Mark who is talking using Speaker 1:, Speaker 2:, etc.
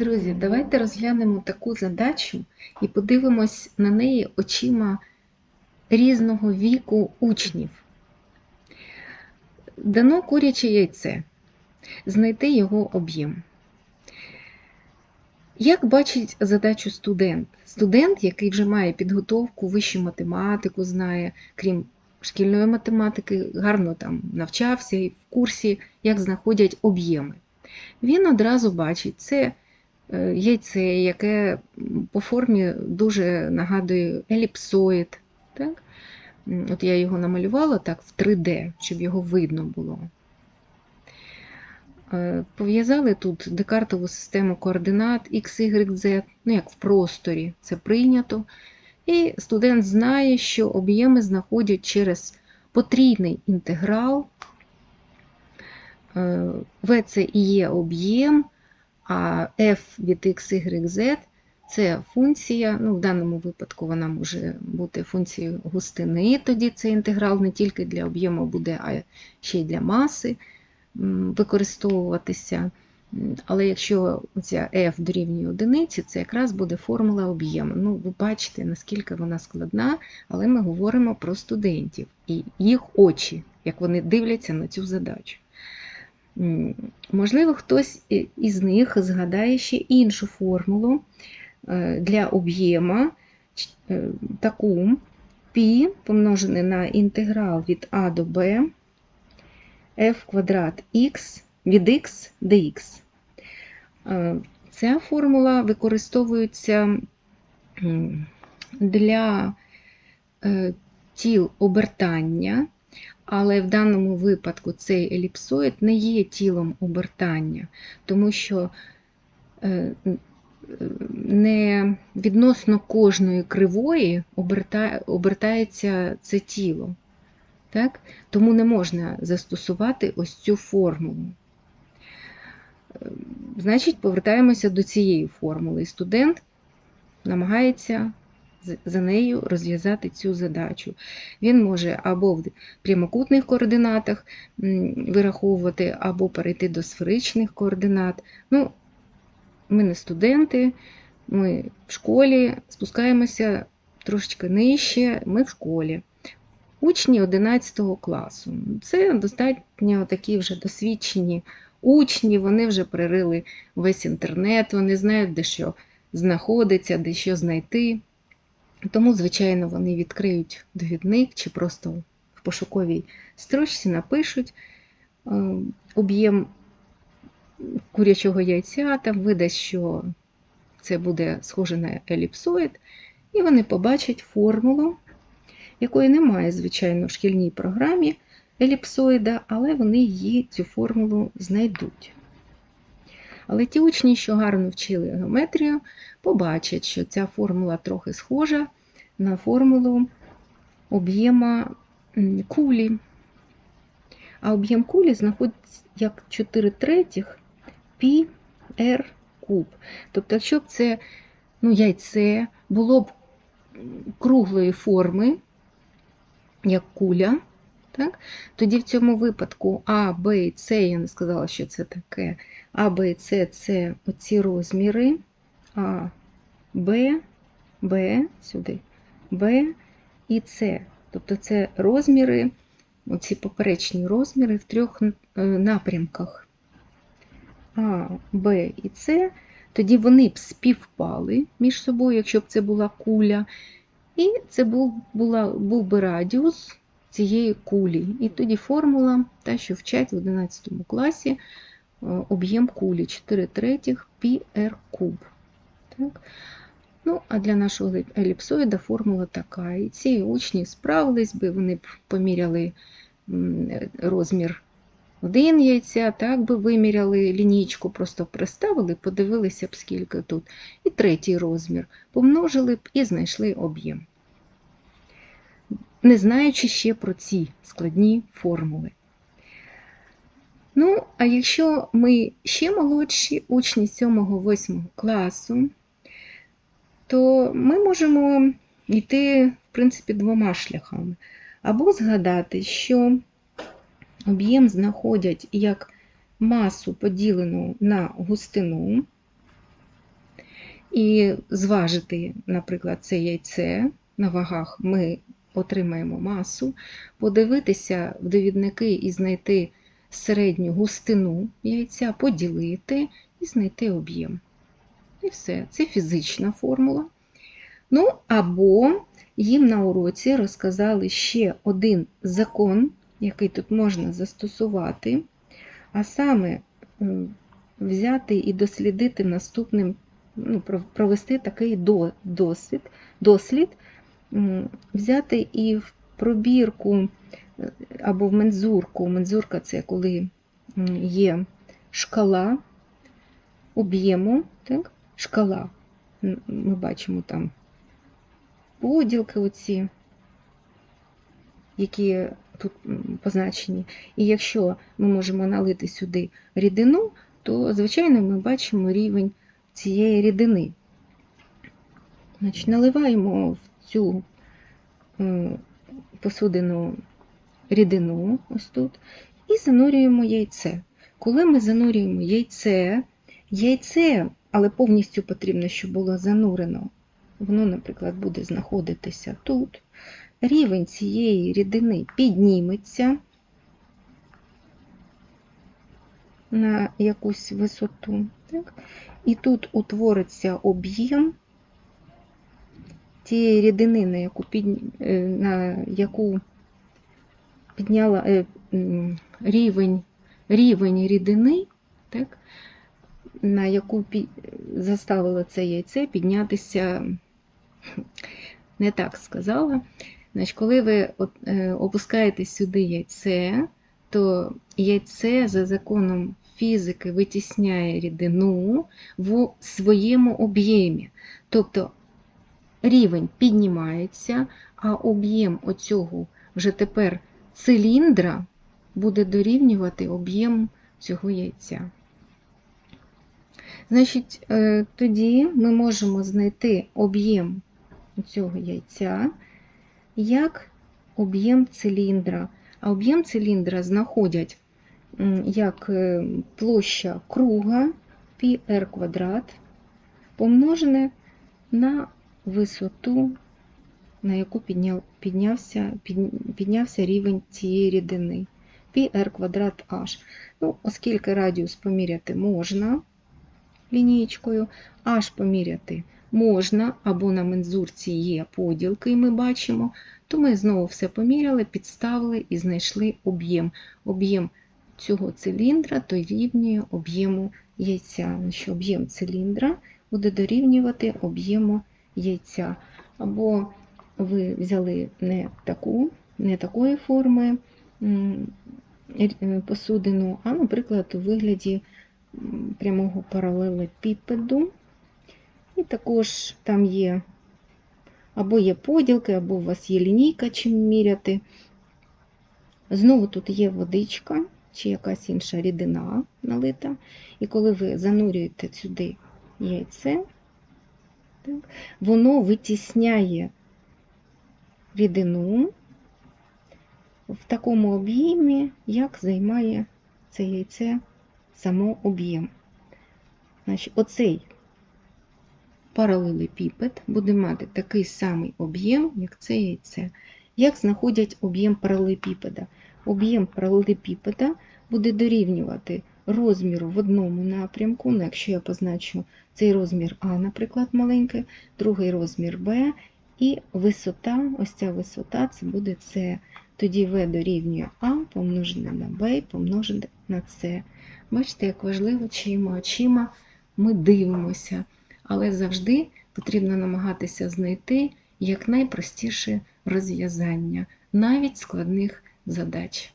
Speaker 1: Друзі, давайте розглянемо таку задачу і подивимось на неї очима різного віку учнів. Дано куряче яйце. Знайти його об'єм. Як бачить задачу студент? Студент, який вже має підготовку, вищу математику, знає, крім шкільної математики, гарно там навчався і в курсі, як знаходять об'єми. Він одразу бачить, це яйце, яке по формі дуже нагадує еліпсоїд. Так? От я його намалювала так в 3D, щоб його видно було. Е, Пов'язали тут декартову систему координат X, Y, Z, ну як в просторі, це прийнято. І студент знає, що об'єми знаходять через потрійний інтеграл. Е, В це і є об'єм, а f від x, y, z це функція, ну, в даному випадку вона може бути функцією густини, тоді цей інтеграл не тільки для об'єму буде, а ще й для маси використовуватися. Але якщо ця f дорівнює одиниці, це якраз буде формула об'єму. Ну, ви бачите, наскільки вона складна, але ми говоримо про студентів і їх очі, як вони дивляться на цю задачу. Можливо, хтось із них згадає ще іншу формулу е, для об'єма, е, таку π помножене на інтеграл від а до b f квадрат x від x dx. Е, Ця формула використовується для тіл обертання, але в даному випадку цей еліпсоїд не є тілом обертання, тому що е, не відносно кожної кривої обертається це тіло. Так? Тому не можна застосувати ось цю формулу. Е, Значить, повертаємося до цієї формули. І студент намагається за нею розв'язати цю задачу. Він може або в прямокутних координатах вираховувати, або перейти до сферичних координат. Ну, ми не студенти, ми в школі спускаємося трошечки нижче, ми в школі. Учні 11 класу. Це достатньо такі вже досвідчені учні, вони вже пририли весь інтернет, вони знають, де що знаходиться, де що знайти. Тому, звичайно, вони відкриють довідник чи просто в пошуковій строчці напишуть е, об'єм курячого яйця, там видасть, що це буде схоже на еліпсоїд, і вони побачать формулу, якої немає, звичайно, в шкільній програмі еліпсоїда, але вони її цю формулу знайдуть. Але ті учні, що гарно вчили геометрію, побачать, що ця формула трохи схожа на формулу об'єма кулі. А об'єм кулі знаходиться як 4 третіх пі r куб. Тобто, якщо б це ну, яйце було б круглої форми, як куля, так? тоді в цьому випадку А, Б і С, я не сказала, що це таке. А, Б і С це оці розміри. А, Б, Б, сюди, Б і С. Тобто це розміри, оці поперечні розміри в трьох е, напрямках. А, Б і С, тоді вони б співпали між собою, якщо б це була куля. І це був, була, був би радіус цієї кулі. І тоді формула, та, що вчать в 11 класі, е, об'єм кулі 4 третіх πr куб. Так? Ну, а для нашого еліпсоїда формула така. І ці учні справились би, вони б поміряли розмір один яйця, так би виміряли лінійку, просто приставили, подивилися б, скільки тут. І третій розмір. Помножили б і знайшли об'єм. Не знаючи ще про ці складні формули. Ну, а якщо ми ще молодші учні 7-8 класу, то ми можемо йти, в принципі, двома шляхами. Або згадати, що об'єм знаходять як масу поділену на густину, і зважити, наприклад, це яйце на вагах, ми отримаємо масу, подивитися в довідники і знайти середню густину яйця, поділити і знайти об'єм. І все, це фізична формула. Ну, або їм на уроці розказали ще один закон, який тут можна застосувати, а саме взяти і дослідити наступним, ну, провести такий досвід, дослід, взяти і в пробірку е, або в мензурку. Мензурка це коли є шкала об'єму, так? шкала. Ми бачимо там поділки оці, які тут позначені. І якщо ми можемо налити сюди рідину, то, звичайно, ми бачимо рівень цієї рідини. Значить, наливаємо в цю посудину рідину, ось тут, і занурюємо яйце. Коли ми занурюємо яйце, яйце, але повністю потрібно, щоб було занурено, воно, наприклад, буде знаходитися тут. Рівень цієї рідини підніметься на якусь висоту. Так? І тут утвориться об'єм тієї рідини, на яку, під, е, на яку підняла е, рівень, рівень рідини, так? на яку пі- заставило це яйце піднятися, не так сказала. Значить, коли ви е, опускаєте сюди яйце, то яйце за законом фізики витісняє рідину в своєму об'ємі. Тобто рівень піднімається, а об'єм оцього вже тепер циліндра буде дорівнювати об'єму цього яйця. Значить, е, тоді ми можемо знайти об'єм цього яйця як об'єм циліндра. А об'єм циліндра знаходять як е, площа круга πr квадрат помножене на висоту, на яку підняв, піднявся, під- піднявся рівень цієї рідини. πr квадрат h. Ну, оскільки радіус поміряти можна лінієчкою, h поміряти можна, або на мензурці є поділки, і ми бачимо, то ми знову все поміряли, підставили і знайшли об'єм. Об'єм цього циліндра дорівнює об'єму яйця. Об'єм циліндра буде дорівнювати об'єму яйця. Або ви взяли не таку, не такої форми е, посудину, а, наприклад, у вигляді прямого паралелепіпеду. І також там є або є поділки, або у вас є лінійка, чим міряти. Знову тут є водичка чи якась інша рідина налита. І коли ви занурюєте сюди яйце, воно витісняє рідину в такому об'ємі, як займає це яйце само об'єм. Значить, оцей паралелепіпед буде мати такий самий об'єм, як це яйце. Як знаходять об'єм паралелепіпеда? Об'єм паралелепіпеда буде дорівнювати розміру в одному напрямку, ну, якщо я позначу цей розмір А, наприклад, маленький, другий розмір Б, і висота, ось ця висота, це буде С. Тоді В дорівнює А помножене на Б помножене на С. Бачите, як важливо, чиїми очима ми дивимося але завжди потрібно намагатися знайти якнайпростіше розв'язання навіть складних задач.